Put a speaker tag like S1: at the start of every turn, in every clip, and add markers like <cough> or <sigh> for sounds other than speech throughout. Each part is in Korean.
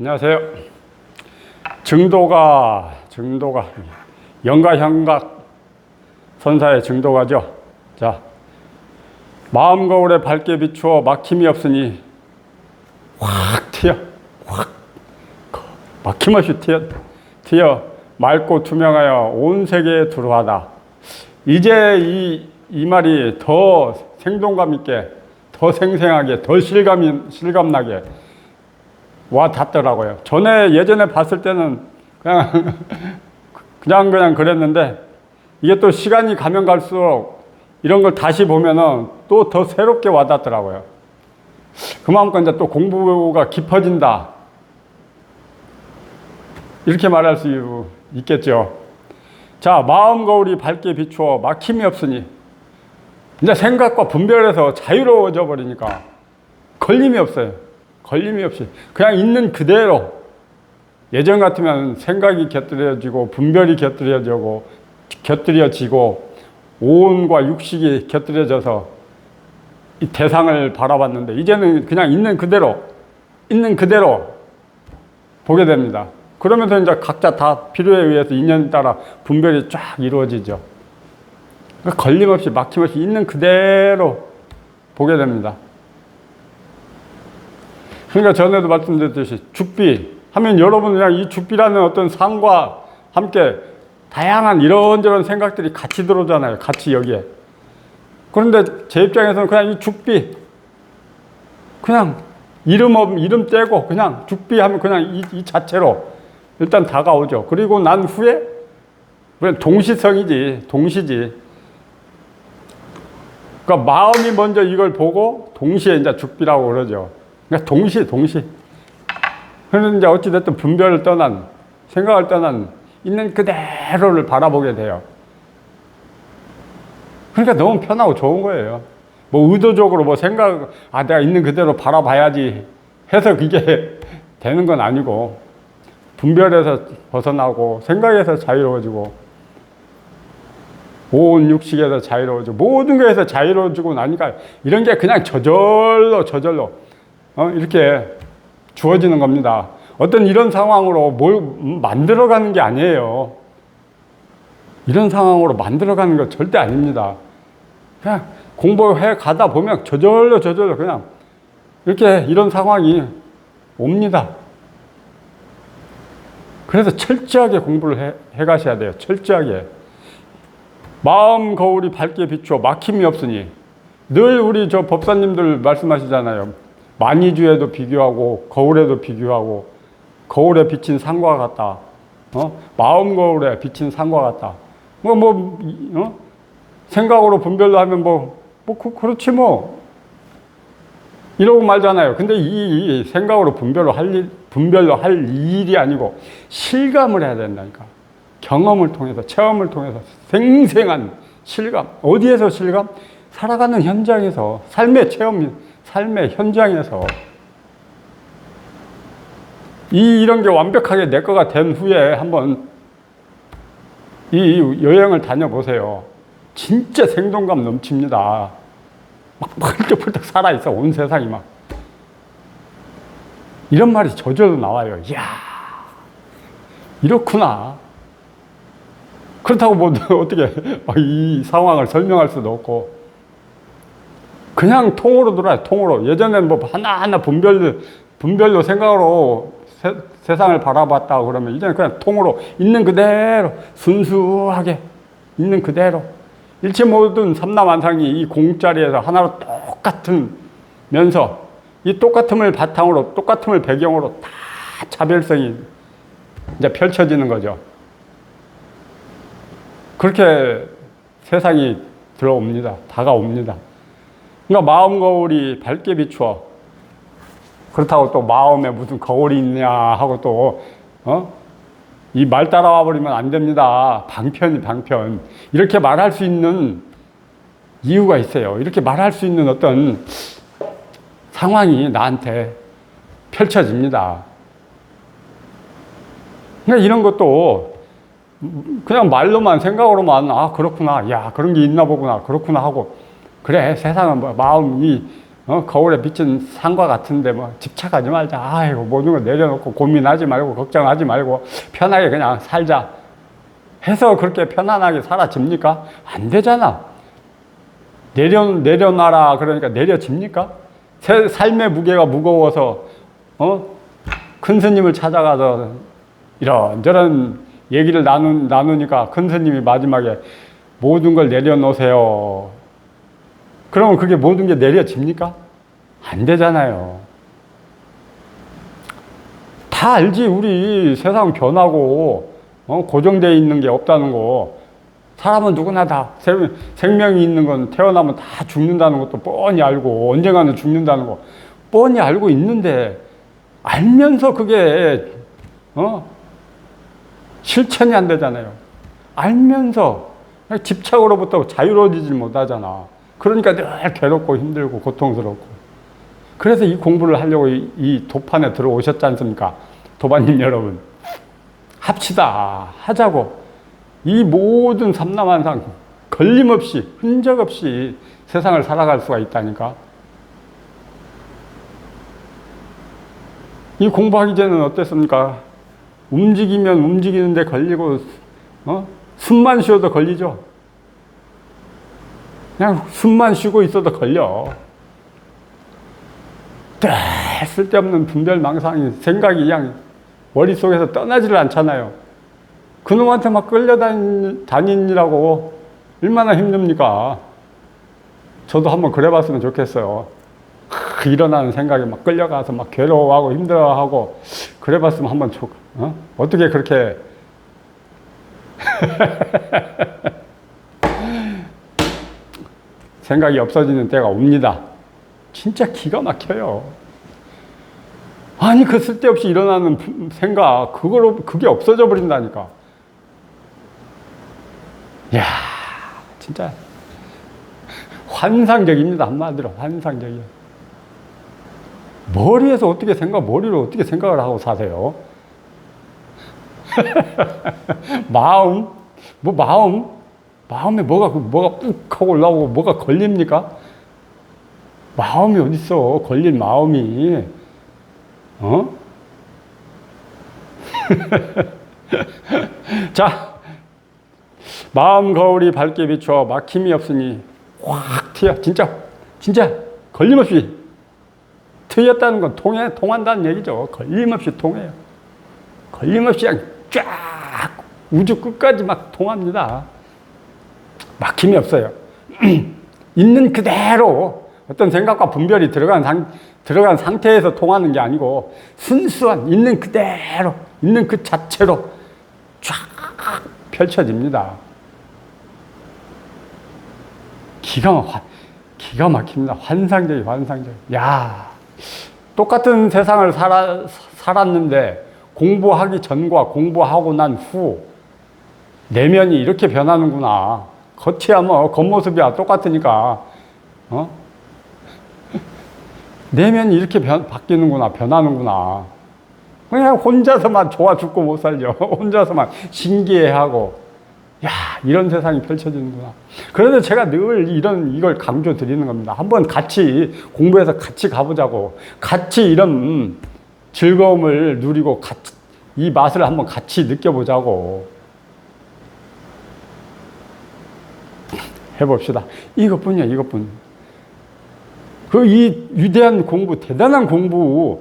S1: 안녕하세요. 증도가 증도가 영가 현각 선사의 증도가죠. 자 마음 거울에 밝게 비추어 막힘이 없으니 확 튀어 확 막힘없이 튀어 튀어 맑고 투명하여 온 세계에 두루하다. 이제 이, 이 말이 더 생동감 있게, 더 생생하게, 더 실감이, 실감나게 와 닿더라고요. 전에 예전에 봤을 때는 그냥, <laughs> 그냥, 그냥 그랬는데 이게 또 시간이 가면 갈수록 이런 걸 다시 보면은 또 더 새롭게 와 닿더라고요. 그만큼 이제 또 공부가 깊어진다. 이렇게 말할 수 있겠죠. 자, 마음 거울이 밝게 비추어 막힘이 없으니 이제 생각과 분별해서 자유로워져 버리니까 걸림이 없어요. 걸림이 없이 그냥 있는 그대로 예전 같으면 생각이 곁들여지고 분별이 곁들여지고 곁들여지고 오온과 육식이 곁들여져서 이 대상을 바라봤는데 이제는 그냥 있는 그대로 있는 그대로 보게 됩니다. 그러면서 이제 각자 다 필요에 의해서 인연에 따라 분별이 쫙 이루어지죠. 그러니까 걸림없이 막힘없이 있는 그대로 보게 됩니다. 그러니까 전에도 말씀드렸듯이 죽비 하면 여러분 그냥 이 죽비라는 어떤 상과 함께 다양한 이런저런 생각들이 같이 들어오잖아요. 같이 여기에. 그런데 제 입장에서는 그냥 이 죽비 그냥 이름 없 이름 떼고 그냥 죽비 하면 그냥 이, 이 자체로 일단 다가오죠. 그리고 난 후에 그냥 동시성이지 동시지. 그러니까 마음이 먼저 이걸 보고 동시에 이제 죽비라고 그러죠. 그러니까 동시 동시. 그런데 이제 어찌 됐든 분별을 떠난 생각을 떠난 있는 그대로를 바라보게 돼요. 그러니까 너무 편하고 좋은 거예요. 뭐 의도적으로 뭐 생각, 아, 내가 있는 그대로 바라봐야지 해서 그게 <laughs> 되는 건 아니고, 분별에서 벗어나고, 생각에서 자유로워지고, 온 육식에서 자유로워지고, 모든 것에서 자유로워지고 나니까 이런 게 그냥 저절로, 저절로, 어, 이렇게 주어지는 겁니다. 어떤 이런 상황으로 뭘 만들어가는 게 아니에요. 이런 상황으로 만들어가는 거 절대 아닙니다. 그냥 공부해 가다 보면 저절로 저절로 그냥 이렇게 이런 상황이 옵니다. 그래서 철저하게 공부를 해, 해 가셔야 돼요. 철저하게. 마음 거울이 밝게 비추어 막힘이 없으니 늘 우리 저 법사님들 말씀하시잖아요. 만이주에도 비교하고 거울에도 비교하고 거울에 비친 상과 같다. 어? 마음 거울에 비친 상과 같다. 뭐, 뭐, 어? 생각으로 분별로 하면 뭐, 뭐, 그, 그렇지 뭐. 이러고 말잖아요. 근데 이, 이 생각으로 분별로 할 일, 분별로 할 일이 아니고 실감을 해야 된다니까. 경험을 통해서, 체험을 통해서 생생한 실감. 어디에서 실감? 살아가는 현장에서, 삶의 체험, 삶의 현장에서. 이, 이런 게 완벽하게 내 거가 된 후에 한번 이 여행을 다녀보세요. 진짜 생동감 넘칩니다. 막 펄떡펄떡 살아있어, 온 세상이 막. 이런 말이 저절로 나와요. 이야, 이렇구나. 그렇다고 뭐 <laughs> 어떻게 이 상황을 설명할 수도 없고. 그냥 통으로 돌아요, 통으로. 예전에는 뭐 하나하나 분별, 분별로 생각으로 세, 세상을 바라봤다 그러면 이제는 그냥 통으로 있는 그대로 순수하게 있는 그대로 일체 모든 삼라만상이 이 공짜리에서 하나로 똑같은 면서 이 똑같음을 바탕으로 똑같음을 배경으로 다 차별성이 이제 펼쳐지는 거죠. 그렇게 세상이 들어옵니다. 다가옵니다. 그러니까 마음 거울이 밝게 비추어 그렇다고 또 마음에 무슨 거울이 있냐 하고 또, 어? 이 말 따라와 버리면 안 됩니다. 방편이 방편. 이렇게 말할 수 있는 이유가 있어요. 이렇게 말할 수 있는 어떤 상황이 나한테 펼쳐집니다. 그러니까 이런 것도 그냥 말로만 생각으로만 아 그렇구나 야 그런 게 있나 보구나 그렇구나 하고 그래 세상은 뭐 마음이 어, 거울에 비친 산과 같은데 뭐 집착하지 말자. 아이고 모든 걸 내려놓고 고민하지 말고 걱정하지 말고 편하게 그냥 살자. 해서 그렇게 편안하게 살아집니까? 안 되잖아. 내려 내려놔라 그러니까 내려집니까? 새- 삶의 무게가 무거워서 어? 큰 스님을 찾아가서 이런저런 얘기를 나누, 나누니까 큰 스님이 마지막에 모든 걸 내려놓으세요. 그러면 그게 모든 게 내려집니까? 안 되잖아요. 다 알지. 우리 세상 변하고, 어, 고정되어 있는 게 없다는 거. 사람은 누구나 다 생- 생명이 있는 건 태어나면 다 죽는다는 것도 뻔히 알고, 언젠가는 죽는다는 거 뻔히 알고 있는데, 알면서 그게, 어, 실천이 안 되잖아요. 알면서 집착으로부터 자유로워지질 못하잖아. 그러니까 늘 괴롭고 힘들고 고통스럽고. 그래서 이 공부를 하려고 이, 이 도판에 들어오셨지 않습니까? 도반님 여러분. 합시다. 하자고. 이 모든 삼남한상 걸림없이, 흔적 없이 세상을 살아갈 수가 있다니까. 이 공부하기 전에는 어땠습니까? 움직이면 움직이는데 걸리고, 어? 숨만 쉬어도 걸리죠? 그냥 숨만 쉬고 있어도 걸려. 늘 쓸데없는 분별망상이 생각이 그냥 머릿속에서 떠나지를 않잖아요. 그놈한테 막 끌려다니라고 얼마나 힘듭니까? 저도 한번 그래 봤으면 좋겠어요. 크, 일어나는 생각에 막 끌려가서 막 괴로워하고 힘들어하고 그래 봤으면 한번 좋, 어? 어떻게 그렇게 <laughs> <laughs> 생각이 없어지는 때가 옵니다. 진짜 기가 막혀요. 아니 그 쓸데없이 일어나는 부- 생각 그거로 그게 없어져 버린다니까. 야 진짜 환상적입니다 한마디로 환상적이에요. 머리에서 어떻게 생각 머리로 어떻게 생각을 하고 사세요? <laughs> 마음 뭐 마음 마음에 뭐가 그- 뭐가 뚝 하고 올라오고 뭐가 걸립니까? 마음이 어딨어? 걸릴 마음이. 어? <laughs> 자, 마음 거울이 밝게 비추어 막힘이 없으니 확 튀어. 진짜, 진짜 걸림없이 트였다는 건 통해, 통한다는 얘기죠. 걸림없이 통해요. 걸림없이 쫙 우주 끝까지 막 통합니다. 막힘이 없어요. <clears throat> 있는 그대로 어떤 생각과 분별이 들어간 상, 들어간 상태에서 통하는 게 아니고 순수한 있는 그대로 있는 그 자체로 쫙 펼쳐집니다. 기가 막 기가 막힙니다. 환상적이 환상적. 야 똑같은 세상을 살아, 살았는데 공부하기 전과 공부하고 난 후 내면이 이렇게 변하는구나. 겉이야 뭐 겉모습이야 똑같으니까 어? 내면이 이렇게 변, 바뀌는구나 변하는구나. 그냥 혼자서만 좋아 죽고 못 살죠. <laughs> 혼자서만 신기해하고 야 이런 세상이 펼쳐지는구나. 그래서 제가 늘 이런 이걸 강조 드리는 겁니다. 한번 같이 공부해서 같이 가보자고. 같이 이런 즐거움을 누리고 같이 이 맛을 한번 같이 느껴보자고. 해봅시다. 이것뿐이야, 이것뿐. 그 이 위대한 공부, 대단한 공부,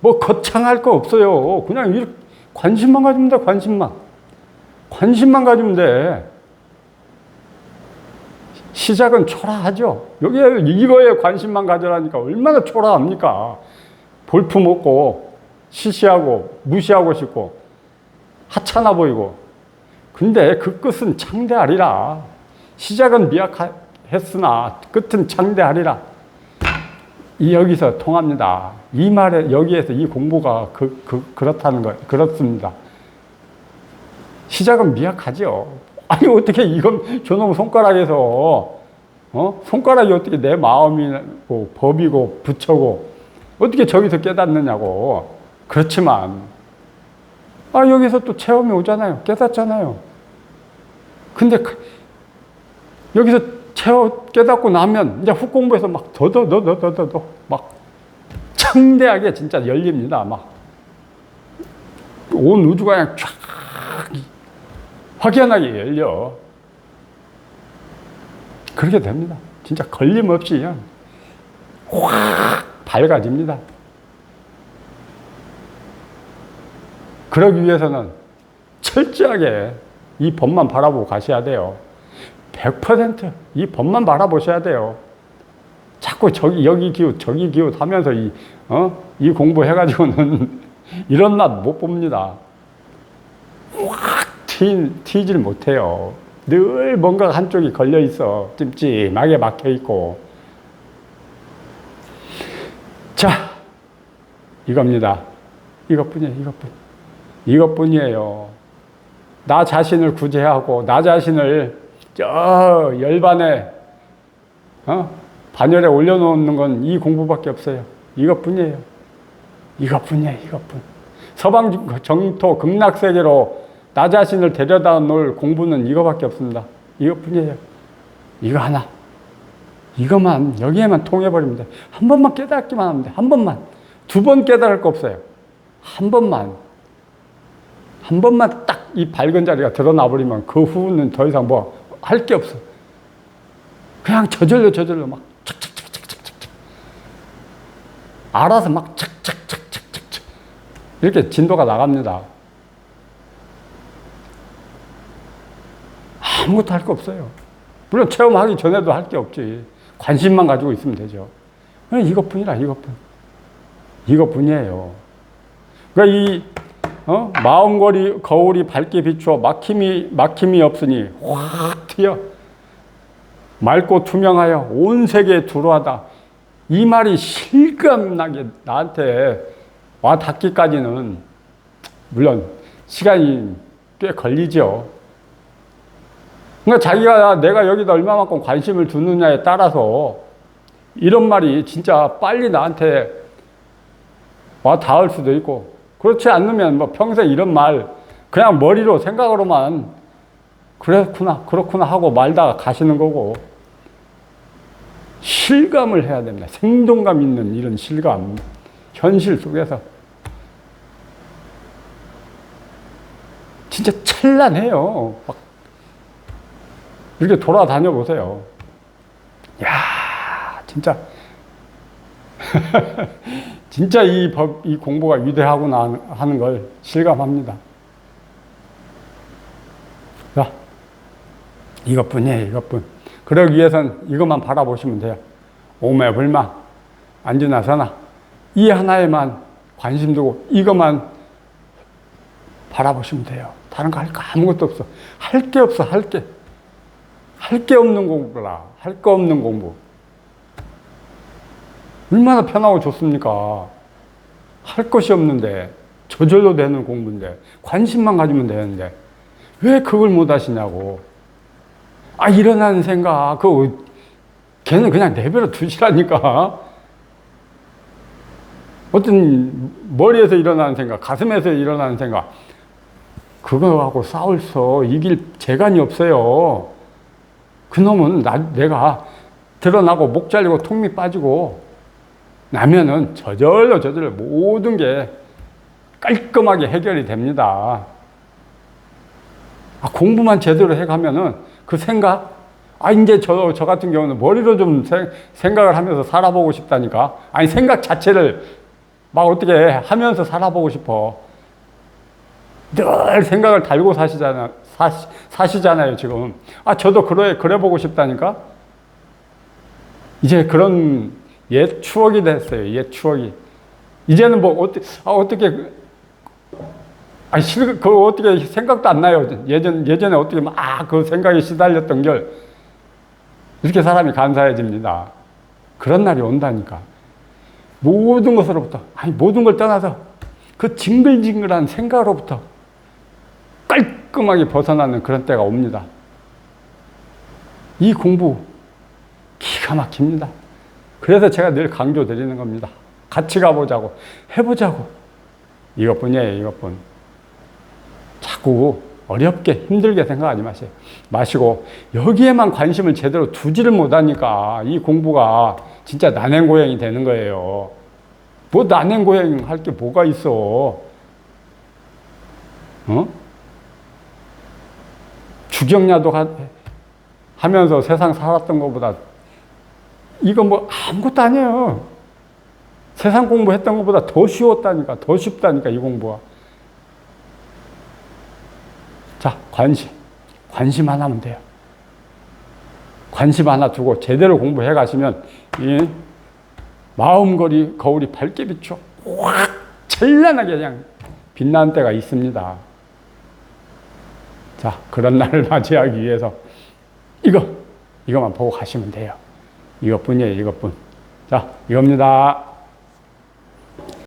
S1: 뭐 거창할 거 없어요. 그냥 이렇게 관심만 가지면 돼, 관심만. 관심만 가지면 돼. 시작은 초라하죠. 여기에 이거에 관심만 가져라니까 얼마나 초라합니까? 볼품 없고, 시시하고, 무시하고 싶고, 하찮아 보이고. 근데 그 끝은 창대하리라. 시작은 미약했으나 끝은 창대하리라. 이 여기서 통합니다. 이 말에 여기에서 이 공부가 그, 그 그 렇다는 거 그렇습니다. 시작은 미약하죠. <laughs> 아니 어떻게 이건 저놈 손가락에서 어 손가락이 어떻게 내 마음이고 법이고 부처고 어떻게 저기서 깨닫느냐고 그렇지만 아 여기서 또 체험이 오잖아요 깨닫잖아요 근데 그- 여기서 채워 깨닫고 나면 이제 훅 공부해서 막 더더더더더더 막 창대하게 진짜 열립니다. 막 온 우주가 그냥 쫙 확연하게 열려. 그렇게 됩니다. 진짜 걸림없이 그냥 확 밝아집니다. 그러기 위해서는 철저하게 이 법만 바라보고 가셔야 돼요. 100%이 법만 바라보셔야 돼요. 자꾸 저기 여기 기웃 저기 기웃 하면서 이, 어? 이 공부해가지고는 <laughs> 이런 맛 못 봅니다. 확 튀, 튀질 못해요. 늘 뭔가 한쪽이 걸려 있어. 찜찜하게 막혀 있고. 자, 이겁니다. 이것뿐이에요, 이것뿐. 이것뿐이에요. 나 자신을 구제하고, 나 자신을 저 열반에, 어? 반열에 올려놓는 건 이 공부밖에 없어요. 이것뿐이에요. 이것뿐이에요, 이것뿐. 서방 정토 극락세계로 나 자신을 데려다 놓을 공부는 이거밖에 없습니다. 이것뿐이에요. 이거 하나. 이것만, 여기에만 통해버리면 돼. 한 번만 깨닫기만 하면 돼. 한 번만. 두 번 깨달을 거 없어요. 한 번만. 한 번만 딱 이 밝은 자리가 드러나 버리면 그 후는 더 이상 뭐 할 게 없어. 그냥 저절로 저절로 막 착착착착착착. 알아서 막 착착착착착. 이렇게 진도가 나갑니다. 아무것도 할 거 없어요. 물론 체험하기 전에도 할 게 없지. 관심만 가지고 있으면 되죠. 그냥 이것뿐이라, 이것뿐. 이것뿐이에요. 그러니까 이, 어? 마음거리, 거울이 밝게 비추어 막힘이, 막힘이 없으니 확 튀어. 맑고 투명하여 온 세계에 두루하다. 이 말이 실감나게 나한테 와 닿기까지는 물론 시간이 꽤 걸리죠. 그러니까 자기가 내가 여기다 얼마만큼 관심을 두느냐에 따라서 이런 말이 진짜 빨리 나한테 와 닿을 수도 있고 그렇지 않으면 뭐 평생 이런 말 그냥 머리로 생각으로만 그렇구나 그렇구나 하고 말다가 가시는 거고 실감을 해야 됩니다. 생동감 있는 이런 실감 현실 속에서 진짜 찬란해요. 막 이렇게 돌아다녀 보세요. 야, 진짜. <laughs> 진짜 이 법, 이 공부가 위대하구나 하는 걸 실감합니다. 자, 이것뿐이에요, 이것뿐. 그러기 위해선 이것만 바라보시면 돼요. 오매 불만, 안주나 서나. 이 하나에만 관심 두고 이것만 바라보시면 돼요. 다른 거 할 거 아무것도 없어. 할 게 없어, 할 게. 할 게 없는 공부라. 할 거 없는 공부. 얼마나 편하고 좋습니까? 할 것이 없는데, 저절로 되는 공부인데, 관심만 가지면 되는데, 왜 그걸 못 하시냐고. 아, 일어나는 생각, 그, 걔는 그냥 내버려 두시라니까. 어떤 머리에서 일어나는 생각, 가슴에서 일어나는 생각, 그거하고 싸울서 이길 재간이 없어요. 그놈은 나, 내가 드러나고 목 잘리고 통미 빠지고 나면은 저절로 저절로 모든 게 깔끔하게 해결이 됩니다. 아, 공부만 제대로 해가면은 그 생각, 아, 이제 저, 저 같은 경우는 머리로 좀 생, 생각을 하면서 살아보고 싶다니까. 아니, 생각 자체를 막 어떻게 하면서 살아보고 싶어. 늘 생각을 달고 사시잖아, 사시, 사시잖아요, 지금. 아, 저도 그래, 그래 보고 싶다니까? 이제 그런 옛 추억이 됐어요, 옛 추억이. 이제는 뭐, 어떻게, 아, 어떻게, 아, 실, 그 어떻게 생각도 안 나요. 예전, 예전에 어떻게 막그 생각에 시달렸던 걸. 이렇게 사람이 간사해집니다. 그런 날이 온다니까. 모든 것으로부터, 아니, 모든 걸 떠나서 그 징글징글한 생각으로부터 깔끔하게 벗어나는 그런 때가 옵니다. 이 공부 기가 막힙니다. 그래서 제가 늘 강조 드리는 겁니다. 같이 가보자고, 해보자고. 이것뿐이에요, 이것뿐. 자꾸 어렵게 힘들게 생각하지 마세요. 마시고 여기에만 관심을 제대로 두지를 못하니까 이 공부가 진짜 난행고행이 되는 거예요. 뭐 난행고행 할 게 뭐가 있어? 어? 주경야도 가- 하면서 세상 살았던 것보다 이거 뭐 아무것도 아니에요. 세상 공부했던 것보다 더 쉬웠다니까, 더 쉽다니까 이 공부가. 자, 관심. 관심 하나면 돼요. 관심 하나 두고 제대로 공부해 가시면 이 마음거리 거울이 밝게 비춰 확 찬란하게 그냥 빛나는 때가 있습니다. 자, 그런 날을 <laughs> 맞이하기 위해서 이거, 이거만 보고 가시면 돼요. 이것뿐이에요, 이것뿐. 자, 이겁니다.